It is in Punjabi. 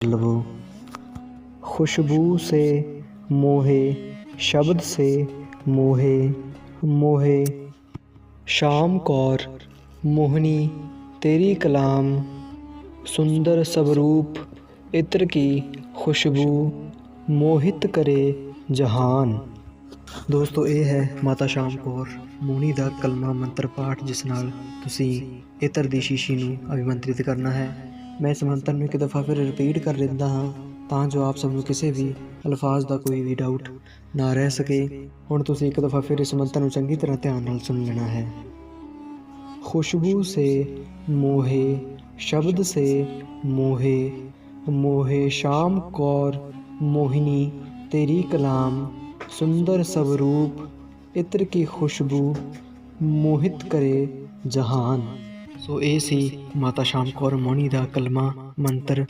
लबो खुशबू से मोहे शब्द से मोहे मोहे शाम कौर मोहनी तेरी कलाम सुंदर स्वरूप इत्र की खुशबू ਮੋਹਿਤ ਕਰੇ ਜਹਾਨ ਦੋਸਤੋ ਇਹ ਹੈ ਮਾਤਾ ਸ਼ਾਮ ਕੌਰ ਮੋਹਣੀ ਦਾ ਕਲਮਾ ਮੰਤਰ ਪਾਠ ਜਿਸ ਨਾਲ ਤੁਸੀਂ ਇਤਰ ਦੀ ਸ਼ੀਸ਼ੀ ਨੂੰ ਅਭਿਮੰਤਰਿਤ ਕਰਨਾ ਹੈ ਮੈਂ ਇਸ ਮੰਤਰ ਨੂੰ ਇੱਕ ਦਫਾ ਫਿਰ ਰਿਪੀਟ ਕਰ ਦਿੰਦਾ ਹਾਂ ਤਾਂ ਜੋ ਆਪ ਸਭ ਨੂੰ ਕਿਸੇ ਵੀ ਅਲਫਾਜ਼ ਦਾ ਕੋਈ ਵੀ ਡਾਊਟ ਨਾ ਰਹਿ ਸਕੇ ਹੁਣ ਤੁਸੀਂ ਇੱਕ ਦਫਾ ਫਿਰ ਇਸ ਮੰਤਰ ਨੂੰ ਚੰਗੀ ਤਰ੍ਹਾਂ ਧਿਆਨ ਨਾਲ ਸੁਣ ਲੈਣਾ ਹੈ खुशबू से मोहे शब्द से मोहे मोहे शाम कौर मोहिनी तेरी कलाम सुंदर स्वरूप इत्र की खुशबू ਮੋਹਿਤ ਕਰੇ ਜਹਾਨ ਸੋ ਇਹ ਸੀ ਮਾਤਾ ਸ਼ਾਮ ਕੌਰ ਮੋਹਣੀ ਦਾ ਕਲਮਾ ਮੰਤਰ।